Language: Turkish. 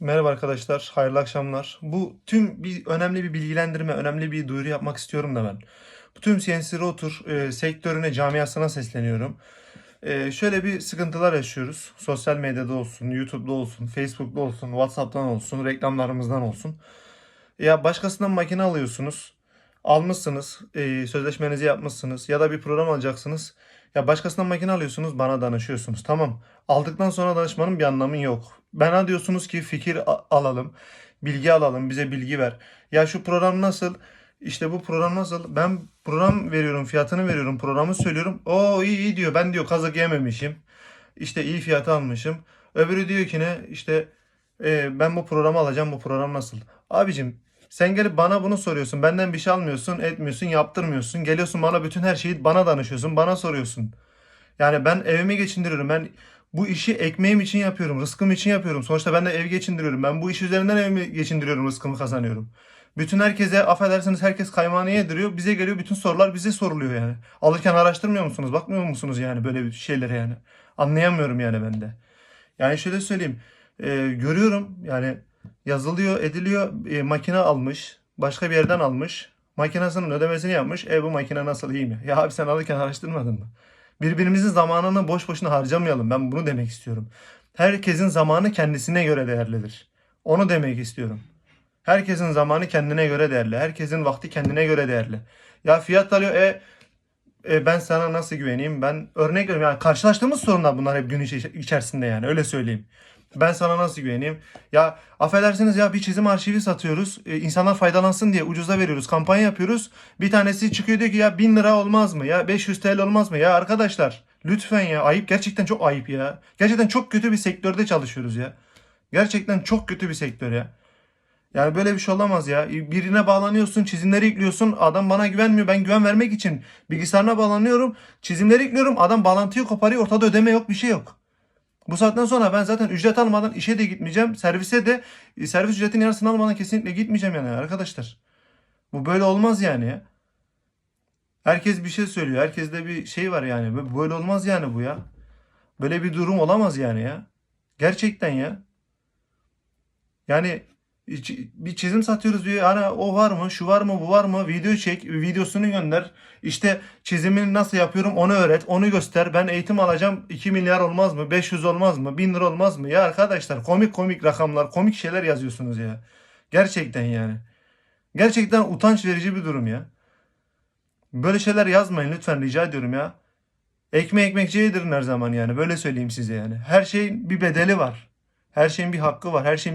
Merhaba arkadaşlar, hayırlı akşamlar. Bu tüm bir önemli bir bilgilendirme, önemli bir duyuru yapmak istiyorum da ben. Bu tüm CNC Router e, sektörüne, camiasına sesleniyorum. E, şöyle bir sıkıntılar yaşıyoruz. Sosyal medyada olsun, YouTube'da olsun, Facebook'ta olsun, WhatsApp'tan olsun, reklamlarımızdan olsun. Ya başkasından makine alıyorsunuz. Almışsınız, e, sözleşmenizi yapmışsınız ya da bir program alacaksınız. Ya başkasından makine alıyorsunuz, bana danışıyorsunuz. Tamam. Aldıktan sonra danışmanın bir anlamı yok. Bana diyorsunuz ki fikir alalım, bilgi alalım, bize bilgi ver. Ya şu program nasıl? İşte bu program nasıl? Ben program veriyorum, fiyatını veriyorum, programı söylüyorum. O iyi iyi diyor. Ben diyor kazık yememişim. İşte iyi fiyatı almışım. Öbürü diyor ki ne? İşte e, ben bu programı alacağım. Bu program nasıl? Abicim sen gelip bana bunu soruyorsun. Benden bir şey almıyorsun, etmiyorsun, yaptırmıyorsun. Geliyorsun bana bütün her şeyi bana danışıyorsun, bana soruyorsun. Yani ben evimi geçindiriyorum. Ben bu işi ekmeğim için yapıyorum, rızkım için yapıyorum. Sonuçta ben de ev geçindiriyorum. Ben bu iş üzerinden evimi geçindiriyorum, rızkımı kazanıyorum. Bütün herkese, affedersiniz herkes kaymağını yediriyor. Bize geliyor bütün sorular bize soruluyor yani. Alırken araştırmıyor musunuz? Bakmıyor musunuz yani böyle bir şeylere yani? Anlayamıyorum yani ben de. Yani şöyle söyleyeyim. e, görüyorum yani yazılıyor, ediliyor. E, makine almış. Başka bir yerden almış. Makinesinin ödemesini yapmış. E bu makine nasıl iyi mi? Ya abi sen alırken araştırmadın mı? Birbirimizin zamanını boş boşuna harcamayalım. Ben bunu demek istiyorum. Herkesin zamanı kendisine göre değerlidir. Onu demek istiyorum. Herkesin zamanı kendine göre değerli. Herkesin vakti kendine göre değerli. Ya fiyat alıyor e, e, ben sana nasıl güveneyim? Ben örnek veriyorum yani karşılaştığımız sorunlar bunlar hep gün içerisinde yani öyle söyleyeyim. Ben sana nasıl güveneyim? Ya affedersiniz ya bir çizim arşivi satıyoruz. E, insanlar faydalansın diye ucuza veriyoruz. Kampanya yapıyoruz. Bir tanesi çıkıyor diyor ki ya 1000 lira olmaz mı? Ya 500 TL olmaz mı? Ya arkadaşlar lütfen ya ayıp gerçekten çok ayıp ya. Gerçekten çok kötü bir sektörde çalışıyoruz ya. Gerçekten çok kötü bir sektör ya. Yani böyle bir şey olamaz ya. Birine bağlanıyorsun, çizimleri yüklüyorsun. Adam bana güvenmiyor. Ben güven vermek için bilgisayarına bağlanıyorum. Çizimleri yüklüyorum. Adam bağlantıyı koparıyor. Ortada ödeme yok, bir şey yok. Bu saatten sonra ben zaten ücret almadan işe de gitmeyeceğim. Servise de e, servis ücretinin yarısını almadan kesinlikle gitmeyeceğim yani arkadaşlar. Bu böyle olmaz yani ya. Herkes bir şey söylüyor. Herkeste bir şey var yani. Böyle- olmaz yani bu ya. Böyle bir durum olamaz yani ya. Gerçekten ya. Yani bir çizim satıyoruz diyor. Hani o var mı, şu var mı, bu var mı? Video çek, videosunu gönder. İşte çizimini nasıl yapıyorum onu öğret, onu göster. Ben eğitim alacağım 2 milyar olmaz mı? 500 olmaz mı? 1000 lira olmaz mı? Ya arkadaşlar komik komik rakamlar, komik şeyler yazıyorsunuz ya. Gerçekten yani. Gerçekten utanç verici bir durum ya. Böyle şeyler yazmayın lütfen rica ediyorum ya. Ekmeği ekmekçiye yedirin her zaman yani. Böyle söyleyeyim size yani. Her şeyin bir bedeli var. Her şeyin bir hakkı var. Her şeyin bir